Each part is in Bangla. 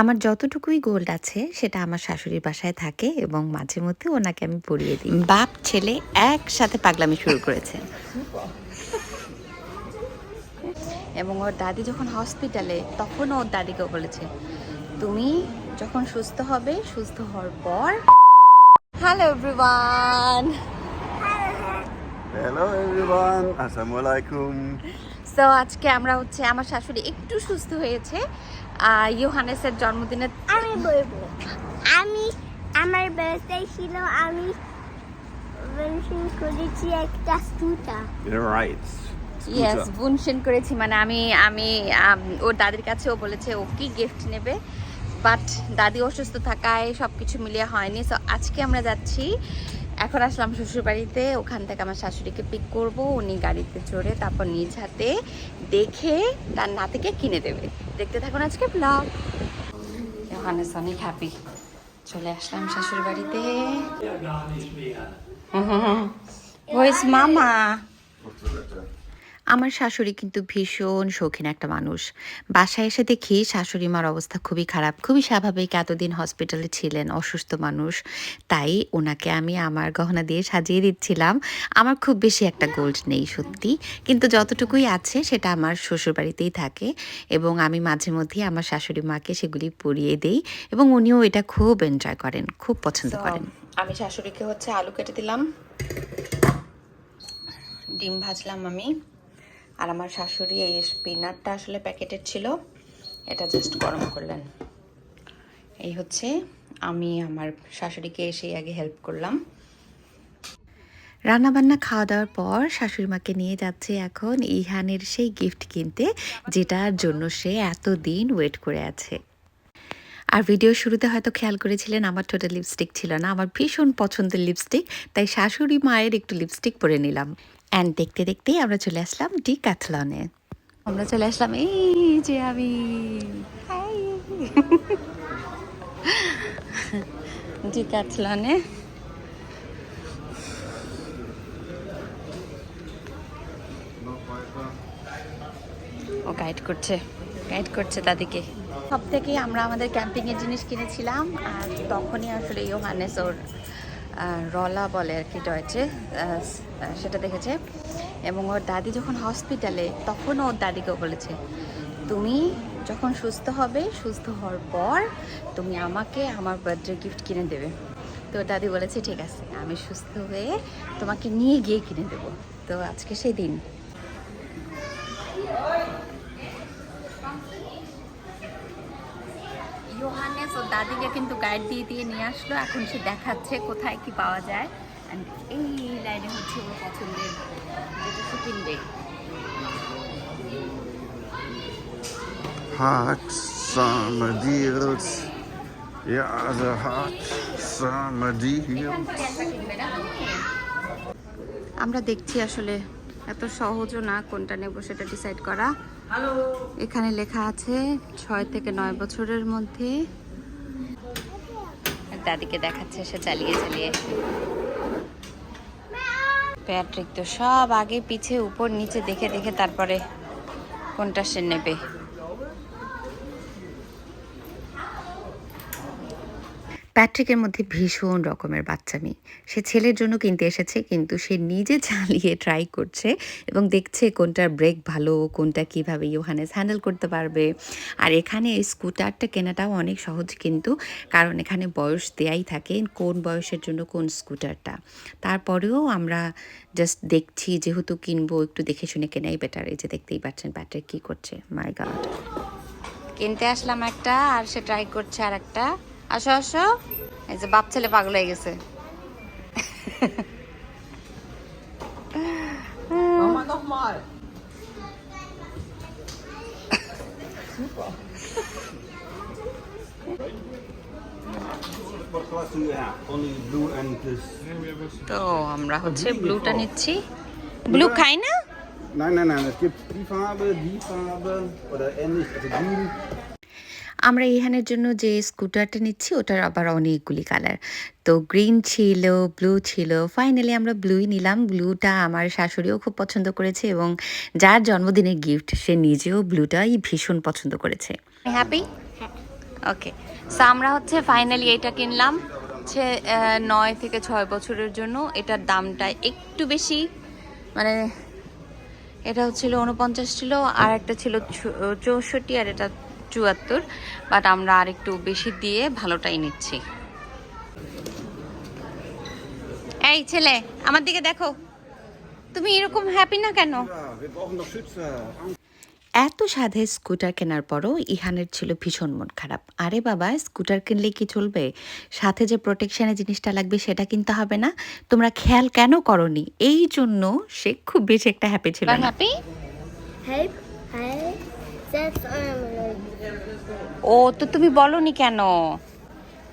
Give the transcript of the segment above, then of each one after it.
আমার যতটুকুই গোল্ড আছে সেটা আমার শাশুড়ির বাসায় থাকে এবং মাঝে মধ্যে ওনাকে আমি পরিয়ে দিই। বাপ ছেলে একসাথে পাগলামি শুরু করেছে। এবং ওর দাদি যখন হসপিটালে তখন ওর দাদিকে বলেছে তুমি যখন সুস্থ হবে সুস্থ হওয়ার পর hello everyone hello everyone, Assalamu alaikum. So আজকে আমরা হচ্ছে আমার শাশুড়ি একটু সুস্থ হয়েছে আর ইউহানেসের জন্মদিনে আমি বলব আমি আমার বার্থডে ছিল আমি মেনশন করেছি একটা স্টুটা You're right. ইয়েস বুনশেন করেছি মানে আমি আমি ওর দাদির কাছে ও বলেছে ও কি গিফট নেবে? বাট দাদি অসুস্থ থাকায় সব কিছু মিলিয়ে হয়নি সো আজকে আমরা যাচ্ছি এখন আসলাম শ্বশুরবাড়িতে ওখান থেকে আমার শাশুড়িকে পিক করব উনি গাড়িতে চড়ে তারপর নিজ হাতে দেখে তার নাতিকে কিনে দেবে। দেখতে থাকুন আজকে ব্লগ ওখানে অনেক হ্যাপি চলে আসলাম শাশুড়ি বাড়িতে মামা। আমার শাশুড়ি কিন্তু ভীষণ শৌখিন একটা মানুষ। বাসায় এসে দেখি শাশুড়ি মার অবস্থা খুবই খারাপ। খুবই স্বাভাবিক এতদিন হসপিটালে ছিলেন অসুস্থ মানুষ। তাই ওনাকে আমি আমার গহনা দিয়ে সাজিয়ে দিচ্ছিলাম। আমার খুব বেশি একটা গোল্ড নেই সত্যি। কিন্তু যতটুকুই আছে সেটা আমার শ্বশুর বাড়িতেই থাকে এবং আমি মাঝে মধ্যেই আমার শাশুড়ি মাকে সেগুলি পরিয়ে দেই এবং উনিও এটা খুব এনজয় করেন খুব পছন্দ করেন। আমি শাশুড়িকে হচ্ছে আলু কেটে দিলাম। ডিম ভাজলাম আমি। আর আমার শাশুড়ি এই স্পিনারটা আসলে প্যাকেটের ছিল। এটা জাস্ট গরম করলেন। এই হচ্ছে আমি আমার শাশুড়িকে এসেই আগে হেল্প করলাম। রান্নাবান্না খাওয়া দাওয়ার পর শাশুড়ি মাকে নিয়ে যাচ্ছে এখন ইহানের সেই গিফট কিনতে, যেটার জন্য সে এতদিন ওয়েট করে আছে। আর ভিডিও শুরুতে হয়তো খেয়াল করেছিলেন, আমার ঠোঁটে লিপস্টিক ছিল না, আমার ভীষণ পছন্দের লিপস্টিক তাই শাশুড়ি মায়ের একটু লিপস্টিক পরে নিলাম। অ্যান্ড দেখতে দেখতেই আমরা চলে আসলাম ডি ক্যাথলনে আমরা চলে আসলাম, এই যে আমি। ডি ক্যাথলনে ও গাইড করছে গাইড করছে তাদেরকে। সব থেকে আমরা আমাদের ক্যাম্পিংয়ের জিনিস কিনেছিলাম, আর তখনই আসলে ইয়োহানেস ওর রলা বলে আর কি ডয়েছে সেটা দেখেছে। এবং ওর দাদি যখন হসপিটালে তখন ওর দাদিকেও বলেছে, তুমি যখন সুস্থ হবে, সুস্থ হওয়ার পর তুমি আমাকে আমার বার্থডে গিফট কিনে দেবে। তো দাদি বলেছে, ঠিক আছে, আমি সুস্থ হয়ে তোমাকে নিয়ে গিয়ে কিনে দেবো। তো আজকে সেই দিন। ইয়োহানেস ও দাদিকে কিন্তু গাইড দিয়ে দিয়ে নিয়ে আসলো। এখন সে দেখাচ্ছে কোথায় কি পাওয়া যায়। এই লাইনে হচ্ছে ওর পছন্দের যেটা সে কিনবে। Hot summer deals. Ja, the hot summer deals. আমরা দেখছি আসলে এত সহজও না কোনটা নেব সেটা ডিসাইড করা। এখানে লেখা আছে ছয় থেকে নয় বছরের মধ্যে। দাদিকে দেখাচ্ছে, সে চালিয়ে চালিয়ে। প্যাট্রিক তো সব আগে, পিছে, উপর, নিচে, দেখে দেখে, তারপরে কোনটা সে নেবে। প্যাট্রিকের মধ্যে ভীষণ রকমের বাচ্চামি সে ছেলের জন্য কিনতে এসেছে, কিন্তু সে নিজে চালিয়ে ট্রাই করছে এবং দেখছে কোনটার ব্রেক ভালো, কোনটা কীভাবে ইউহানেস হ্যান্ডেল করতে পারবে। আর এখানে এই স্কুটারটা কেনাটাও অনেক সহজ কিন্তু, কারণ এখানে বয়স দেয়াই থাকে কোন বয়সের জন্য কোন স্কুটারটা তারপরেও আমরা জাস্ট দেখছি, যেহেতু কিনবো, একটু দেখে শুনে কেনাই বেটার এই যে দেখতেই পাচ্ছেন প্যাট্রিক কী করছে। মাই গাড কিনতে আসলাম একটা, আর সে ট্রাই করছে আর একটা আসো আসো। এই যে বাপ ছেলে পাগল হয়ে গেছে। আমরা হচ্ছে ব্লুটা নিচ্ছি। ব্লু খাই না? না না না আমরা ইহানের জন্য যে স্কুটারটা নিচ্ছি ওটার আবার অনেকগুলি কালার তো গ্রিন ছিল ব্লু ছিল ফাইনালি আমরা ব্লুই নিলাম। ব্লুটা আমার শাশুড়িও খুব পছন্দ করেছে এবং যার জন্মদিনের গিফট সে নিজেও ব্লুটাই ভীষণ পছন্দ করেছে। হ্যাপি ওকে সো আমরা হচ্ছে ফাইনালি এটা কিনলাম। হচ্ছে নয় থেকে ছয় বছরের জন্য। এটার দামটা একটু বেশি। মানে এটা হচ্ছিল উনপঞ্চাশ ছিল আর একটা ছিল চৌষট্টি আর এটা চুয়াত্তর বাট আমরা আর একটু বেশি দিয়ে ভালোটাই নিচ্ছি। এই ছেলে আমার দিকে দেখো। তুমি এরকম হ্যাপি না কেন. এত সাধে স্কুটার কেনার পরও ইহানের ছিল ভীষণ মন খারাপ। আরে বাবা স্কুটার কিনলে কি চলবে? সাথে যে প্রোটেকশনের জিনিসটা লাগবে সেটা কিনতে হবে না? তোমরা খেয়াল কেন করনি? এই জন্য সে খুব বেশি একটা হ্যাপি ছিল না। হ্যাপি ও, তো তুমি বলনি কেন?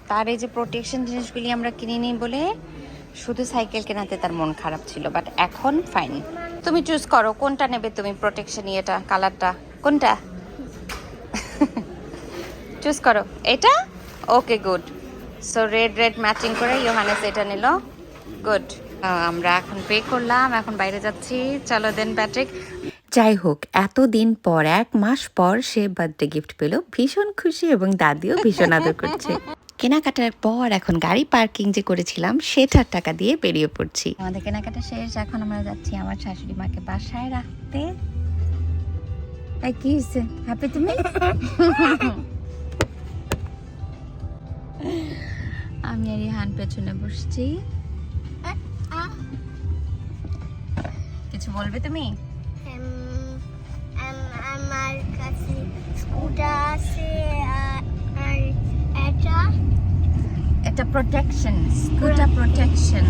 তার এই যে প্রোটেকশন জিনিসগুলি আমরা কিনে কিনিনি বলে শুধু সাইকেল কেনাতে তার মন খারাপ ছিল বাট এখন ফাইন তুমি চুজ করো, কোনটা নেবে তুমি প্রোটেকশন ইয়েটা কালারটা কোনটা? চুজ করো। এটা? Okay good so red red matching করে ইয়োহানেস এটা নিল। গুড আমরা এখন পে করলাম, এখন বাইরে যাচ্ছি। চলো দেন প্যাট্রিক যাই হোক এতদিন পর এক মাস পর সে বার্থডে গিফট পেল। ভীষণ খুশি এবং দাদিও ভীষণ আদর করছে। কেনাকাটার পর এখন গাড়ি পার্কিং যে করেছিলাম সেটার টাকা দিয়ে বেরিয়ে পড়ছি। আমাদের কেনাকাটা শেষ এখন আমরা যাচ্ছি আমার শাশুড়ি মাকে বাসায় রাখতে। কি হয়েছে হ্যাপি তুমি? আমি আর ইহান পেছনে বসছি। কিছু বলবে তুমি? আমার কাছে স্কুটার আছে আর- এটা? এটা প্রোটেকশন স্কুটার প্রোটেকশন